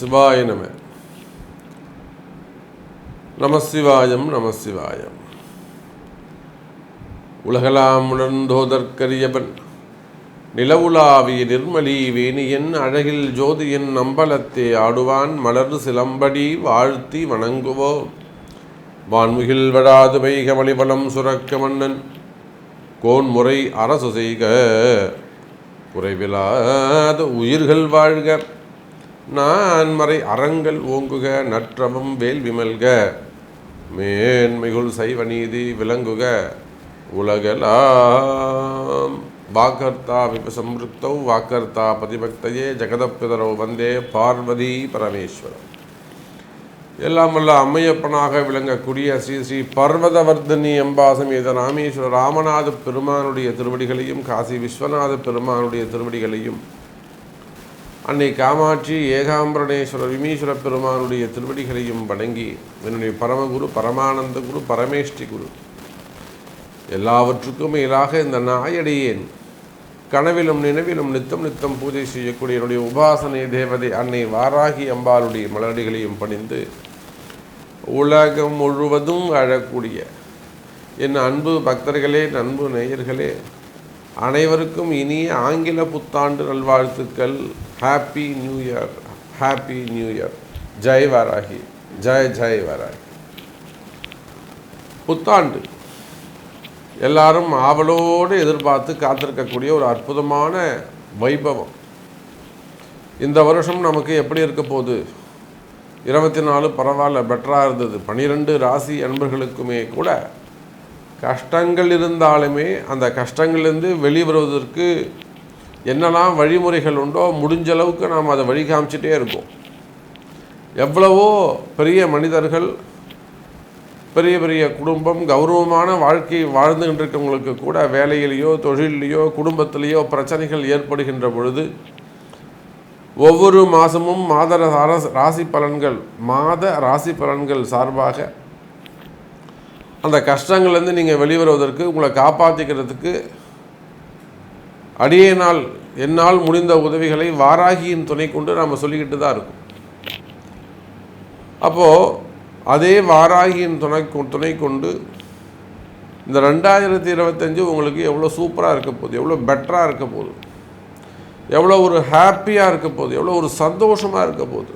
சிவாய நம. நமசிவாயம் நமசிவாயம். உலகலாம் உணர்ந்தோதற்கரியவன் நிலவுலாவிய நிர்மலி வேணியன் அழகில் ஜோதியன் நம்பலத்தே ஆடுவான் மலர் சிலம்படி வாழ்த்தி வணங்குவோ வான்முகில் வடாது வைகமலிவலம் சுரக்க மன்னன் கோன்முறை அரசு செய்க குறைவிலாத உயிர்கள் வாழ்க. நான்மறை அறங்கள் ஓங்குக நற்றவம் வேல் விமல்க. மேன்மிகுள் சைவ நீதி விளங்குக உலகலாம். வாக்கர்த்தா விபசம்ருத்தௌ வாக்கர்த்தா பதிபக்தையே ஜெகதப்பிதரோ வந்தே பார்வதி பரமேஸ்வரம் எல்லாம் வல்ல அம்மையப்பனாக விளங்கக்கூடிய ஸ்ரீ ஸ்ரீ பர்வதவர்தனி அம்பாசமேத ராமேஸ்வர ராமநாத பெருமானுடைய திருவடிகளையும் காசி விஸ்வநாத பெருமானுடைய திருவடிகளையும் அன்னை காமாட்சி ஏகாம்பரணேஸ்வர விமீஸ்வர பெருமானுடைய திருவடிகளையும் வணங்கி என்னுடைய பரமகுரு பரமானந்த குரு பரமேஷ்டி குரு எல்லாவற்றுக்கும் மேலாக இந்த நாயடியேன். கனவிலும் நினைவிலும் நித்தம் நித்தம் பூஜை செய்யக்கூடிய என்னுடைய உபாசனை தேவதை அன்னை வாராகி அம்பாளுடைய மலரடிகளையும் பணிந்து உலகம் முழுவதும் அழக்கூடிய என் அன்பு பக்தர்களே அன்பு நேயர்களே அனைவருக்கும் இனிய ஆங்கில புத்தாண்டு நல்வாழ்த்துக்கள். Happy new year happy new year Jai Varahi. Jai Jai Varahi. புத்தாண்டு. எல்லாரும் ஆவலோடு எதிர்பார்த்து காத்திருக்கக்கூடிய ஒரு அற்புதமான வைபவம். இந்த வருஷம் நமக்கு எப்படி இருக்க போகுது? இருபத்தி நாலு பரவாயில்ல பெட்டராக இருந்தது. பனிரெண்டு ராசி அன்பர்களுக்குமே கூட கஷ்டங்கள் இருந்தாலுமே அந்த கஷ்டங்கள்லேருந்து வெளிவருவதற்கு என்னெல்லாம் வழிமுறைகள் உண்டோ முடிஞ்ச அளவுக்கு நாம் அதை வழி காமிச்சிட்டே இருக்கோம். எவ்வளவோ பெரிய மனிதர்கள் பெரிய பெரிய குடும்பம் கௌரவமான வாழ்க்கை வாழ்ந்துகிட்டு இருக்கவங்களுக்கு கூட வேலையிலேயோ தொழிலையோ குடும்பத்திலேயோ பிரச்சனைகள் ஏற்படுகின்ற பொழுது ஒவ்வொரு மாதமும் மாத ராசி- ராசி பலன்கள் மாத ராசி பலன்கள் சார்பாக அந்த கஷ்டங்கள்லேருந்து நீங்கள் வெளிவருவதற்கு உங்களை காப்பாற்றிக்கிறதுக்கு அடியேனால் என்னால் முடிந்த உதவிகளை வாராகியின் துணை கொண்டு நாம் சொல்லிக்கிட்டு தான் இருக்கும். அப்போது அதே வாராகியின் துணை கொ- துணை கொண்டு இந்த ரெண்டாயிரத்தி இருபத்தஞ்சு உங்களுக்கு எவ்வளோ சூப்பராக இருக்க போகுது எவ்வளோ பெட்டராக இருக்க போகுது எவ்வளோ ஒரு ஹாப்பியாக இருக்க போகுது எவ்வளோ ஒரு சந்தோஷமாக இருக்க போகுது.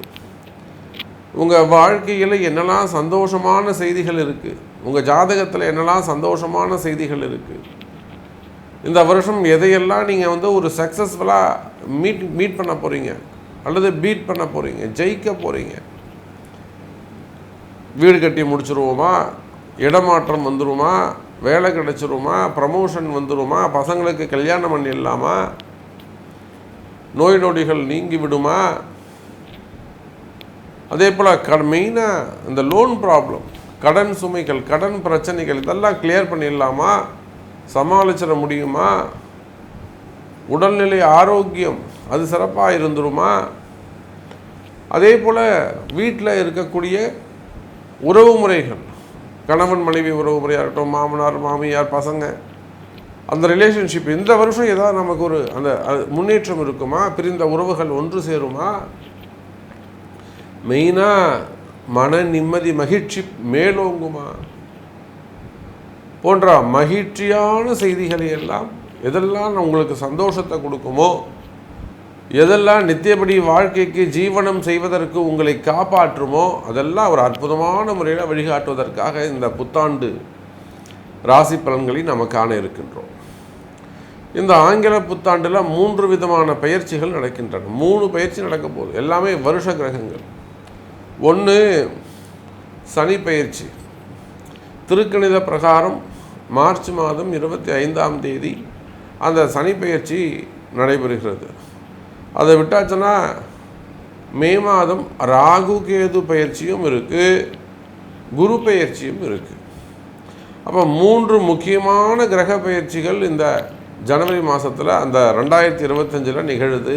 உங்கள் வாழ்க்கையில் என்னெல்லாம் சந்தோஷமான செய்திகள் இருக்குது உங்கள் ஜாதகத்தில் என்னெல்லாம் சந்தோஷமான செய்திகள் இருக்குது இந்த வருஷம் எதையெல்லாம் நீங்கள் வந்து ஒரு சக்ஸஸ்ஃபுல்லாக மீட் மீட் பண்ண போகிறீங்க அல்லது பீட் பண்ண போகிறீங்க ஜெயிக்க போகிறீங்க வீடு கட்டி முடிச்சிருவோமா? இடமாற்றம் வந்துருமா? வேலை கிடச்சிருமா? ப்ரமோஷன் வந்துருமா? பசங்களுக்கு கல்யாணம் பண்ணிடலாமா? நோய் நொடிகள் நீங்கி விடுமா? அதே போல் க மெயினாக இந்த லோன் ப்ராப்ளம் கடன் சுமைகள் கடன் பிரச்சனைகள் இதெல்லாம் கிளியர் பண்ணிடலாமா? சமாளிச்சிட முடியுமா? உடல்நிலை ஆரோக்கியம் அது சிறப்பாக இருந்துருமா? அதே போல் வீட்டில் இருக்கக்கூடிய உறவு முறைகள் கணவன் மனைவி உறவு முறையாக இருக்கட்டும் மாமனார் மாமியார் பசங்க அந்த ரிலேஷன்ஷிப் இந்த வருஷம் ஏதாவது நமக்கு ஒரு அந்த அது முன்னேற்றம் இருக்குமா? பிரிந்த உறவுகள் ஒன்று சேருமா? மெயினாக மன நிம்மதி மகிழ்ச்சி மேலோங்குமா? போன்ற மகிழ்ச்சியான செய்திகளை எல்லாம் எதெல்லாம் உங்களுக்கு சந்தோஷத்தை கொடுக்குமோ எதெல்லாம் நித்தியபடி வாழ்க்கைக்கு ஜீவனம் செய்வதற்கு உங்களை காப்பாற்றுமோ அதெல்லாம் ஒரு அற்புதமான முறையில் வழிகாட்டுவதற்காக இந்த புத்தாண்டு ராசி பலன்களை நம்ம காண இருக்கின்றோம். இந்த ஆங்கில புத்தாண்டில் மூன்று விதமான பயிற்சிகள் நடக்கின்றன. மூணு பயிற்சி நடக்க போகுது. எல்லாமே வருஷ கிரகங்கள். ஒன்று சனி பயிற்சி திருக்கணித பிரகாரம் மார்ச் மாதம் இருபத்தி ஐந்தாம் தேதி அந்த சனி பயிற்சி நடைபெறுகிறது. அதை விட்டாச்சுன்னா மே மாதம் ராகு கேது பயிற்சியும் இருக்குது குரு பயிற்சியும் இருக்குது அப்போ மூன்று முக்கியமான கிரக பயிற்சிகள் இந்த ஜனவரி மாதத்தில் அந்த ரெண்டாயிரத்தி இருபத்தஞ்சில் நிகழுது.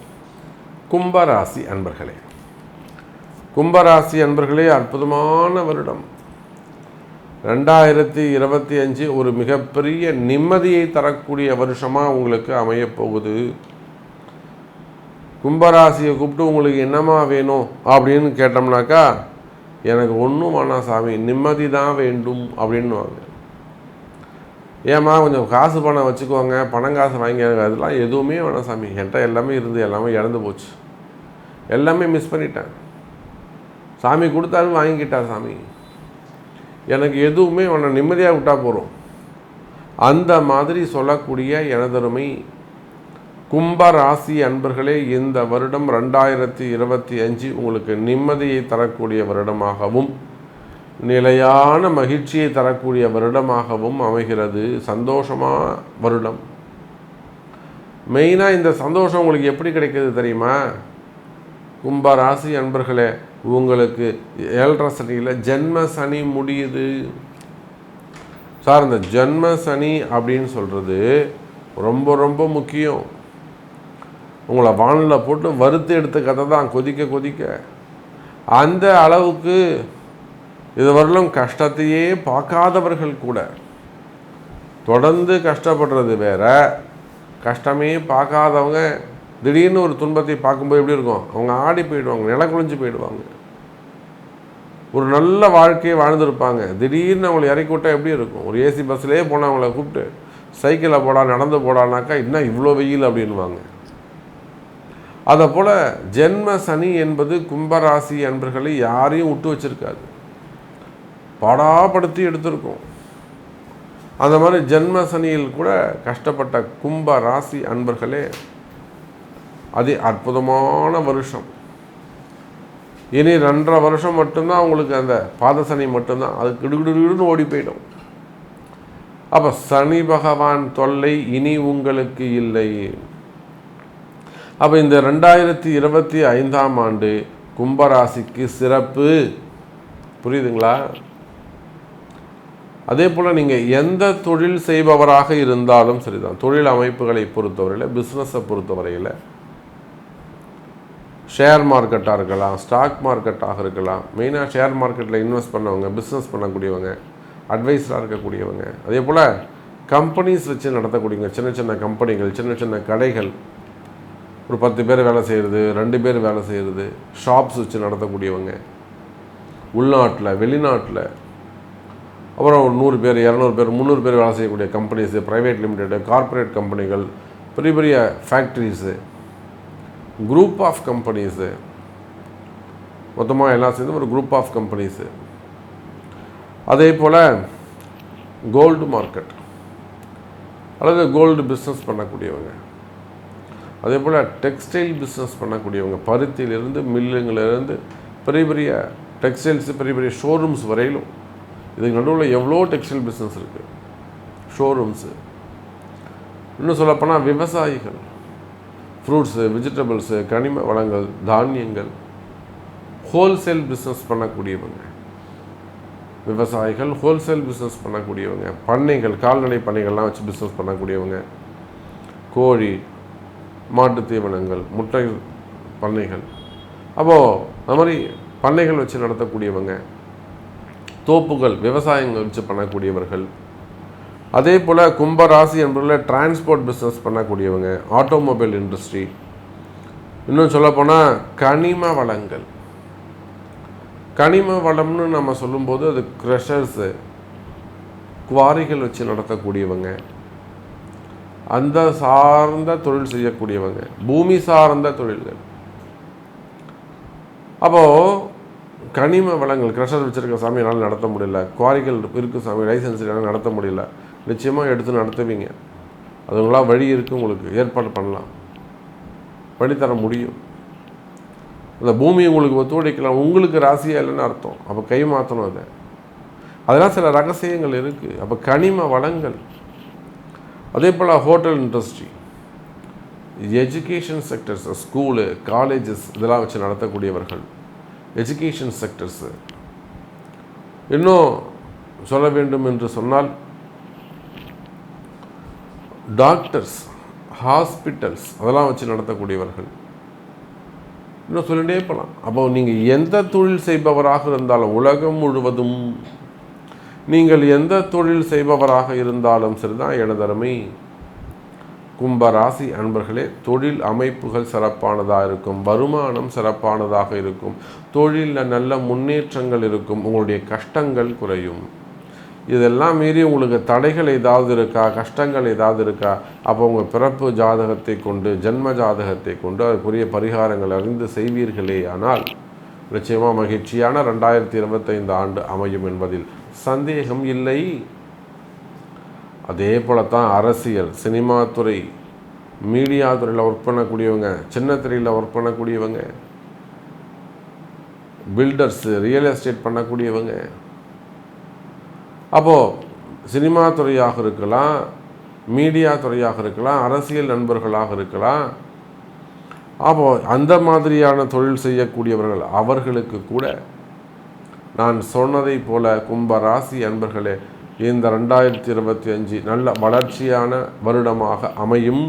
கும்பராசி அன்பர்களே. கும்பராசி அன்பர்களே அற்புதமான வருடம். ரெண்டாயிரத்தி இருபத்தி அஞ்சு ஒரு மிகப்பெரிய நிம்மதியை தரக்கூடிய வருஷமாக உங்களுக்கு அமையப் போகுது. கும்பராசியை கூப்பிட்டு உங்களுக்கு என்னம்மா வேணும் அப்படின்னு கேட்டோம்னாக்கா எனக்கு ஒன்றும் வேணாம் சாமி நிம்மதி தான் வேண்டும் அப்படின்னுவாங்க. ஏம்மா கொஞ்சம் காசு பணம் வச்சுக்கோங்க பணம் காசு வாங்கி அதெல்லாம் எதுவுமே வேணாம் சாமி என்கிட்ட எல்லாமே இருந்து எல்லாமே இழந்து போச்சு. எல்லாமே மிஸ் பண்ணிட்டேன். சாமி கொடுத்தாலும் வாங்கிக்கிட்டார் சாமி. எனக்கு எதுவுமே உன்னை நிம்மதியாக விட்டால் போகிறோம் அந்த மாதிரி சொல்லக்கூடிய எனதருமை கும்ப ராசி அன்பர்களே இந்த வருடம் ரெண்டாயிரத்தி இருபத்தி அஞ்சு உங்களுக்கு நிம்மதியை தரக்கூடிய வருடமாகவும் நிலையான மகிழ்ச்சியை தரக்கூடிய வருடமாகவும் அமைகிறது. சந்தோஷமாக வருடம். மெயினாக இந்த சந்தோஷம் உங்களுக்கு எப்படி கிடைக்கிது தெரியுமா? கும்ப ராசி அன்பர்களே உங்களுக்கு ஏழரை சனியில் ஜென்ம சனி முடியுது. சார் இந்த ஜென்ம சனி அப்படின்னு சொல்கிறது ரொம்ப ரொம்ப முக்கியம். உங்களை வானில் போட்டு வறுத்து எடுத்த கதை தான் கொதிக்க கொதிக்க. அந்த அளவுக்கு இதுவரையிலும் கஷ்டத்தையே பார்க்காதவர்கள் கூட தொடர்ந்து கஷ்டப்படுறது வேற. கஷ்டமே பார்க்காதவங்க திடீர்னு ஒரு துன்பத்தை பார்க்கும்போது எப்படி இருக்கும்? அவங்க ஆடி போயிடுவாங்க நில போயிடுவாங்க. ஒரு நல்ல வாழ்க்கையை வாழ்ந்துருப்பாங்க. திடீர்னு அவங்களை இறக்கி விட்டால் எப்படி இருக்கும்? ஒரு ஏசி பஸ்லேயே போனால் அவங்கள கூப்பிட்டு சைக்கிளில் போடா நடந்து போடானாக்கா இன்னும் இவ்வளோ வெயில்? அப்படின்வாங்க அதை போல் ஜென்ம சனி என்பது கும்பராசி அன்பர்களை யாரையும் விட்டு வச்சிருக்காது. பாடாப்படுத்தி எடுத்திருக்கோம். அந்த மாதிரி ஜென்ம சனியில் கூட கஷ்டப்பட்ட கும்ப ராசி அன்பர்களே அது அற்புதமான வருஷம். இனி ரெண்டரை வருஷம் மட்டும்தான் உங்களுக்கு அந்த பாதசனி மட்டும்தான். அது கிடுகிடுன்னு ஓடி போயிடும். அப்போ சனி பகவான் தொல்லை இனி உங்களுக்கு இல்லை. அப்போ இந்த ரெண்டாயிரத்தி இருபத்தி ஐந்தாம் ஆண்டு கும்பராசிக்கு சிறப்பு. புரியுதுங்களா? அதே போல் நீங்கள் எந்த தொழில் செய்பவராக இருந்தாலும் சரிதான். தொழில் அமைப்புகளை பொறுத்தவரையில் பிஸ்னஸை பொறுத்தவரையில் ஷேர் மார்க்கெட்டாக இருக்கலாம் ஸ்டாக் மார்க்கெட்டாக இருக்கலாம். மெயினாக ஷேர் மார்க்கெட்டில் இன்வெஸ்ட் பண்ணவங்க பிஸ்னஸ் பண்ணக்கூடியவங்க அட்வைஸராக இருக்கக்கூடியவங்க. அதே போல் கம்பெனிஸ் வச்சு நடத்தக்கூடியவங்க சின்ன சின்ன கம்பெனிகள் சின்ன சின்ன கடைகள். ஒரு பத்து பேர் வேலை செய்கிறது ரெண்டு பேர் வேலை செய்கிறது ஷாப்ஸ் வச்சு நடத்தக்கூடியவங்க. உள்நாட்டில் வெளிநாட்டில். அப்புறம் ஒரு நூறு பேர் இரநூறு பேர் முந்நூறு பேர் வேலை செய்யக்கூடிய கம்பெனிஸு ப்ரைவேட் லிமிடெடு கார்ப்பரேட் கம்பெனிகள் பெரிய பெரிய ஃபேக்ட்ரிஸு குரூப் ஆஃப் கம்பெனிஸு மொத்தமாக எல்லாம் சேர்ந்து ஒரு குரூப் ஆஃப் கம்பெனிஸு அதே போல் கோல்டு மார்க்கெட் அல்லது கோல்டு பிஸ்னஸ் பண்ணக்கூடியவங்க. அதே போல் டெக்ஸ்டைல் பிஸ்னஸ் பண்ணக்கூடியவங்க. பருத்தியிலிருந்து மில்லுங்களிலிருந்து பெரிய பெரிய டெக்ஸ்டைல்ஸ் பெரிய பெரிய ஷோரூம்ஸ் வரையிலும். இதுக்கு நடுவில் எவ்வளோ டெக்ஸ்டைல் பிஸ்னஸ் இருக்குது ஷோரூம்ஸு இன்னும் சொல்லப்போனால் விவசாயிகள். ஃப்ரூட்ஸு வெஜிடபிள்ஸு கனிம வளங்கள் தானியங்கள் ஹோல்சேல் பிஸ்னஸ் பண்ணக்கூடியவங்க. விவசாயிகள் ஹோல்சேல் பிஸ்னஸ் பண்ணக்கூடியவங்க. பண்ணைகள் கால்நடை பண்ணைகள்லாம் வச்சு பிஸ்னஸ் பண்ணக்கூடியவங்க. கோழி மாட்டு தீவனங்கள் முட்டை பண்ணைகள். அப்போது அது மாதிரி பண்ணைகள் வச்சு நடத்தக்கூடியவங்க. தோப்புகள் விவசாயங்கள் வச்சு பண்ணக்கூடியவர்கள். அதே போல் கும்பராசி என்பதில் டிரான்ஸ்போர்ட் பிஸ்னஸ் பண்ணக்கூடியவங்க ஆட்டோமொபைல் இண்டஸ்ட்ரி இன்னும் சொல்லப்போனால் கனிம வளங்கள். கனிம வளம்னு நம்ம சொல்லும்போது அது க்ரெஷர்ஸு குவாரிகள் வச்சு நடத்தக்கூடியவங்க. அந்த சார்ந்த தொழில் செய்யக்கூடியவங்க. பூமி சார்ந்த தொழில்கள். அப்போது கனிம வளங்கள் க்ரெஷர் வச்சுருக்க சாமி என்னால் நடத்த முடியல. குவாரிகள் இருக்குது சாமி லைசன்ஸ் என்னால் நடத்த முடியல. நிச்சயமாக எடுத்து நடத்துவீங்க. அதுங்களாம் வழி இருக்குது உங்களுக்கு. ஏற்பாடு பண்ணலாம். வழி தர முடியும். அந்த பூமி உங்களுக்கு ஒத்துழைக்கலாம். உங்களுக்கு ராசியாக இல்லைன்னு அர்த்தம். அப்போ கை மாற்றணும் அதை. அதெல்லாம் சில ரகசியங்கள் இருக்குது அப்போ கனிம வளங்கள். அதே போல் hotel industry. Education sectors school colleges இதெல்லாம் வச்சு நடத்தக்கூடியவர்கள். எஜுகேஷன் செக்டர்ஸு இன்னும் சொல்ல வேண்டும் என்று சொன்னால் டாக்டர்ஸ் ஹாஸ்பிட்டல்ஸ் அதெல்லாம் வச்சு நடத்தக்கூடியவர்கள். இன்னும் சொல்லிட்டே போகலாம் அப்போ நீங்கள் எந்த தொழில் செய்பவராக இருந்தாலும் உலகம் முழுவதும் நீங்கள் எந்த தொழில் செய்பவராக இருந்தாலும் சரிதான் எனதருமை. கும்பராசி அன்பர்களே தொழில் அமைப்புகள் சிறப்பானதாக இருக்கும் வருமானம் சிறப்பானதாக இருக்கும் தொழிலில் நல்ல முன்னேற்றங்கள் இருக்கும் உங்களுடைய கஷ்டங்கள் குறையும். இதெல்லாம் மீறி உங்களுக்கு தடைகள் ஏதாவது இருக்கா? கஷ்டங்கள் ஏதாவது இருக்கா? அப்போ உங்கள் பிறப்பு ஜாதகத்தை கொண்டு ஜென்ம ஜாதகத்தை கொண்டு அதுக்குரிய பரிகாரங்கள் அறிந்து செய்வீர்களே ஆனால் நிச்சயமாக மகிழ்ச்சியான ரெண்டாயிரத்தி இருபத்தைந்து ஆண்டு அமையும் என்பதில் சந்தேகம் இல்லை. அதே போலத்தான் அரசியல் சினிமா துறை மீடியா துறையில் ஒர்க் பண்ணக்கூடியவங்க சின்ன துறையில் ஒர்க் பண்ணக்கூடியவங்க பில்டர்ஸு ரியல் எஸ்டேட் பண்ணக்கூடியவங்க அப்போது சினிமா துறையாக இருக்கலாம் மீடியா துறையாக இருக்கலாம் அரசியல் நண்பர்களாக இருக்கலாம் அப்போது அந்த மாதிரியான தொழில் செய்யக்கூடியவர்கள் அவர்களுக்கு கூட நான் சொன்னதை போல கும்ப ராசி அன்பர்களே இந்த ரெண்டாயிரத்தி இருபத்தி அஞ்சு நல்ல வளர்ச்சியான வருடமாக அமையும்.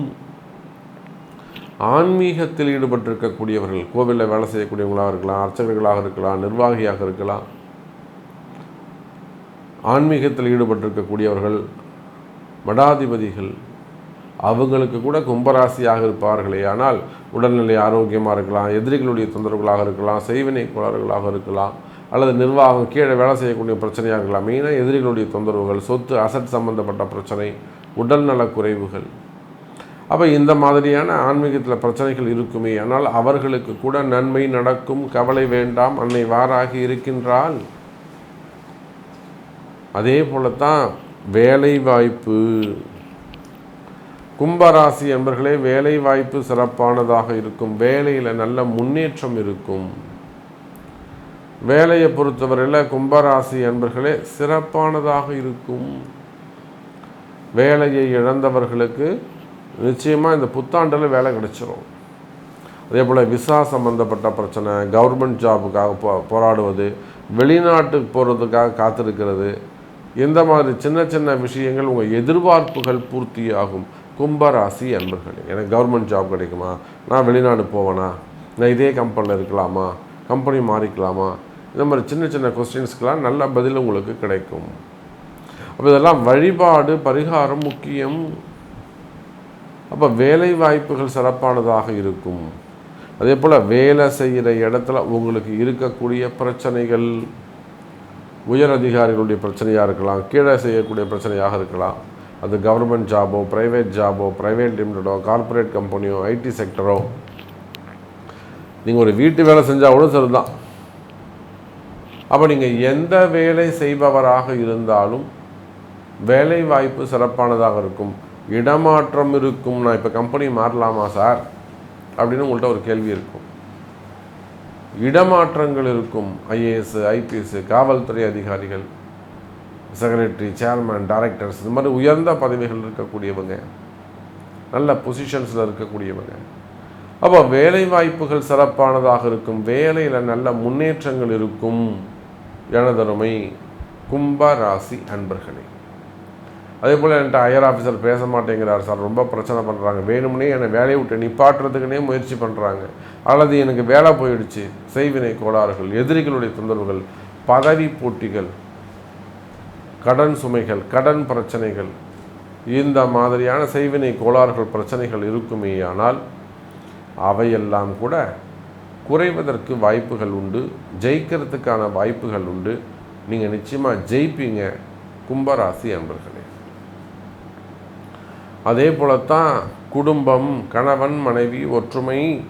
ஆன்மீகத்தில் ஈடுபட்டிருக்கக்கூடியவர்கள் கோவிலில் வேலை செய்யக்கூடியவங்களாக இருக்கலாம் அர்ச்சகர்களாக இருக்கலாம் நிர்வாகியாக இருக்கலாம் ஆன்மீகத்தில் ஈடுபட்டிருக்கக்கூடியவர்கள் மடாதிபதிகள் அவங்களுக்கு கூட கும்பராசியாக இருப்பார்களே. ஆனால் உடல்நிலை ஆரோக்கியமாக இருக்கலாம் எதிரிகளுடைய தொந்தரவுகளாக இருக்கலாம் செய்வினை கோளாறுகளாக இருக்கலாம் அல்லது நிர்வாகம் கீழே வேலை செய்யக்கூடிய பிரச்சனையாக இருக்கலாம். மெயினாக எதிரிகளுடைய தொந்தரவுகள் சொத்து அசட் சம்பந்தப்பட்ட பிரச்சனை உடல்நல குறைவுகள். அப்போ இந்த மாதிரியான ஆன்மீகத்தில் பிரச்சனைகள் இருக்குமே. ஆனால் அவர்களுக்கு கூட நன்மை நடக்கும் கவலை வேண்டாம் அன்னை வாராகி இருக்கின்றால் அதே போலத்தான் வேலை வாய்ப்பு கும்பராசி என்பர்களே வேலை வாய்ப்பு சிறப்பானதாக இருக்கும். வேலையில் நல்ல முன்னேற்றம் இருக்கும். வேலையை பொறுத்தவரையில் கும்பராசி என்பர்களே சிறப்பானதாக இருக்கும். வேலையை இழந்தவர்களுக்கு நிச்சயமாக இந்த புத்தாண்டில் வேலை கிடைச்சிரும். அதே போல் விசா சம்மந்தப்பட்ட பிரச்சனை கவர்மெண்ட் ஜாபுக்காக போ போராடுவது வெளிநாட்டுக்கு போகிறதுக்காக காத்திருக்கிறது இந்த மாதிரி சின்ன சின்ன விஷயங்கள் உங்கள் எதிர்பார்ப்புகள் பூர்த்தியாகும். கும்பராசி அன்பர்களே எனக்கு கவர்மெண்ட் ஜாப் கிடைக்குமா? நான் வெளிநாடு போவேனா? நான் இதே கம்பெனியில் இருக்கலாமா? கம்பெனி மாறிக்கலாமா? இந்த மாதிரி சின்ன சின்ன கொஸ்டின்ஸ்க்கெலாம் நல்ல பதில் உங்களுக்கு கிடைக்கும். அப்போ இதெல்லாம் வழிபாடு பரிகாரம் முக்கியம். அப்போ வேலை வாய்ப்புகள் சிறப்பானதாக இருக்கும். அதே போல் வேலை செய்கிற இடத்துல உங்களுக்கு இருக்கக்கூடிய பிரச்சனைகள் உயர் அதிகாரிகளுடைய பிரச்சனையாக இருக்கலாம் கீழே செய்யக்கூடிய பிரச்சனையாக இருக்கலாம். அது கவர்மெண்ட் ஜாபோ ப்ரைவேட் ஜாபோ ப்ரைவேட் லிமிட்டடோ கார்ப்பரேட் கம்பெனியோ ஐடி செக்டரோ நீங்கள் ஒரு வீட்டு வேலை செஞ்சால் கூட சரிதான். அப்போ நீங்கள் எந்த வேலை செய்பவராக இருந்தாலும் வேலை வாய்ப்பு சிறப்பானதாக இருக்கும். இடமாற்றம் இருக்கும் நான் இப்போ கம்பெனி மாறலாமா சார் அப்படின்னு உங்கள்கிட்ட ஒரு கேள்வி இருக்கும். இடமாற்றங்கள் இருக்கும் ஐஏஎஸ் ஐபிஎஸ் காவல்துறை அதிகாரிகள் செக்ரட்டரி சேர்மன் டைரக்டர்ஸ் இந்த மாதிரி உயர்ந்த பதவிகள் இருக்கக்கூடியவங்க நல்ல பொசிஷன்ஸில் இருக்கக்கூடியவங்க. அப்போ வேலை வாய்ப்புகள் சிறப்பானதாக இருக்கும் வேலையில் நல்ல முன்னேற்றங்கள் இருக்கும் எனதருமை கும்ப ராசி அன்பர்களே. அதே போல் என்கிட்ட ஹையர் ஆஃபீஸர் பேச மாட்டேங்கிறார் சார். ரொம்ப பிரச்சனை பண்ணுறாங்க வேணும்னே என்னை வேலையை விட்டு நிப்பாட்டுறதுக்குனே முயற்சி பண்ணுறாங்க அல்லது எனக்கு வேலை போயிடுச்சு. செய்வினை கோளாறுகள் எதிரிகளுடைய தொந்தரவுகள் பதவி போட்டிகள் கடன் சுமைகள் கடன் பிரச்சனைகள். இந்த மாதிரியான செய்வினை கோளாறுகள் பிரச்சனைகள் இருக்குமேயானால் அவையெல்லாம் கூட குறைவதற்கு வாய்ப்புகள் உண்டு. ஜெயிக்கிறதுக்கான வாய்ப்புகள் உண்டு. நீங்கள் நிச்சயமாக ஜெயிப்பீங்க. கும்பராசி அன்பர்களே. அதே போலத்தான் குடும்பம் கணவன் மனைவி ஒற்றுமை.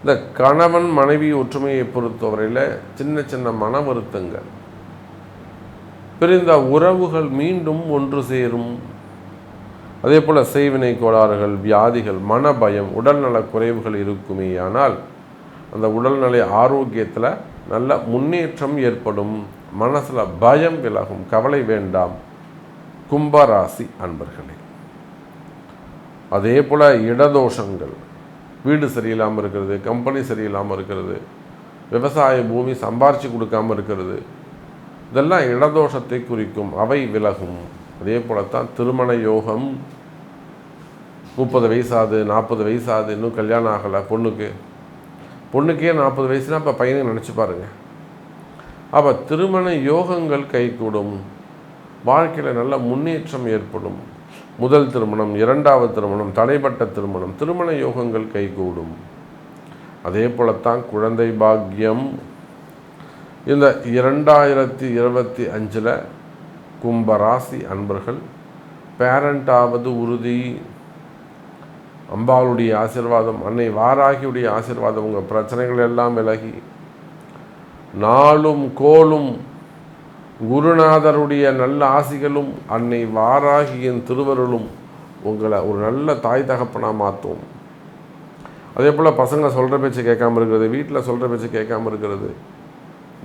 இந்த கணவன் மனைவி ஒற்றுமையை பொறுத்தவரையில் சின்ன சின்ன மன வருத்தங்கள். பிரிந்த உறவுகள் மீண்டும் ஒன்று சேரும். அதே போல் செய்வினை கோளாறுகள் வியாதிகள் மன பயம் உடல்நல குறைவுகள் இருக்குமே ஆனால் அந்த உடல்நிலை ஆரோக்கியத்தில் நல்ல முன்னேற்றம் ஏற்படும். மனசில் பயம் விலகும். கவலை வேண்டாம். கும்பராசி அன்பர்களே. அதே போல் இடதோஷங்கள். வீடு சரியில்லாமல் இருக்கிறது கம்பெனி சரியில்லாமல் இருக்கிறது விவசாய பூமி சம்பாரித்து கொடுக்காமல் இருக்கிறது. இதெல்லாம் இடதோஷத்தை குறிக்கும் அவை விலகும். அதே போலத்தான் திருமண யோகம். முப்பது வயசாகுது நாற்பது வயசாகுது இன்னும் கல்யாணம் ஆகலை பொண்ணுக்கு. பொண்ணுக்கே நாற்பது வயசுனா இப்போ பையனுக்கு நினச்சி பாருங்க. அப்போ திருமண யோகங்கள் கைகூடும். வாழ்க்கையில் நல்ல முன்னேற்றம் ஏற்படும். முதல் திருமணம் இரண்டாவது திருமணம் தடைப்பட்ட திருமணம் திருமண யோகங்கள் கைகூடும். அதே போலத்தான் குழந்தை பாக்கியம். இந்த இரண்டாயிரத்தி இருபத்தி அஞ்சில் கும்பராசி அன்பர்கள் பேரண்டாவது உறுதி. அம்பாளுடைய ஆசிர்வாதம் அன்னை வாராகியுடைய ஆசிர்வாதம் உங்கள் பிரச்சனைகள் எல்லாம் விலகி நாளும் கோலும் குருநாதருடைய நல்ல ஆசிகளும் அன்னை வாராகியின் திருவருளும் உங்களை ஒரு நல்ல தாய் தகப்பனாக மாற்றும் அதே போல் பசங்க சொல்கிற பேச்சு கேட்காம இருக்கிறது வீட்டில் சொல்கிற பேச்சு கேட்காம இருக்கிறது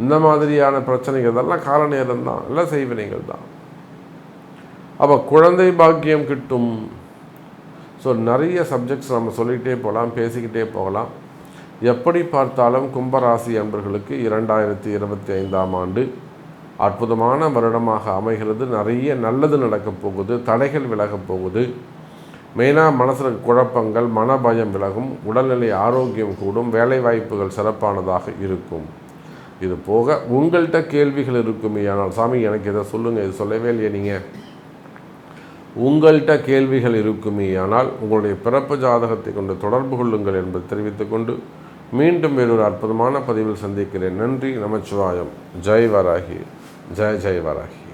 இந்த மாதிரியான பிரச்சனைகள் இதெல்லாம் கால நேரம் தான் எல்லாம் செய்வினைகள் தான். அப்போ குழந்தை பாக்கியம் கிட்டும். ஸோ நிறைய சப்ஜெக்ட்ஸ் நம்ம சொல்லிக்கிட்டே போகலாம் பேசிக்கிட்டே போகலாம். எப்படி பார்த்தாலும் கும்பராசி அன்பர்களுக்கு இரண்டாயிரத்தி இருபத்தி ஐந்தாம் ஆண்டு அற்புதமான வருடமாக அமைகிறது. நிறைய நல்லது நடக்கப் போகுது. தடைகள் விலகப் போகுது. மெயினாக மனசில் குழப்பங்கள் மனபயம் விலகும். உடல்நிலை ஆரோக்கியம் கூடும். வேலை வாய்ப்புகள் சிறப்பானதாக இருக்கும். இது போக உங்கள்கிட்ட கேள்விகள் இருக்குமே. ஆனால் சாமி எனக்கு இதை சொல்லுங்கள் இது சொல்லவே இல்லையே நீங்கள் உங்கள்கிட்ட கேள்விகள் இருக்குமே. ஆனால் உங்களுடைய பிறப்பு ஜாதகத்தை கொண்டு தொடர்பு கொள்ளுங்கள் என்பதை தெரிவித்துக்கொண்டு மீண்டும் வேறொரு அற்புதமான பதிவில் சந்திக்கிறேன். நன்றி நமச்சிவாயம். ஜெய் வராகி. ஜெய் ஜெய் வராகி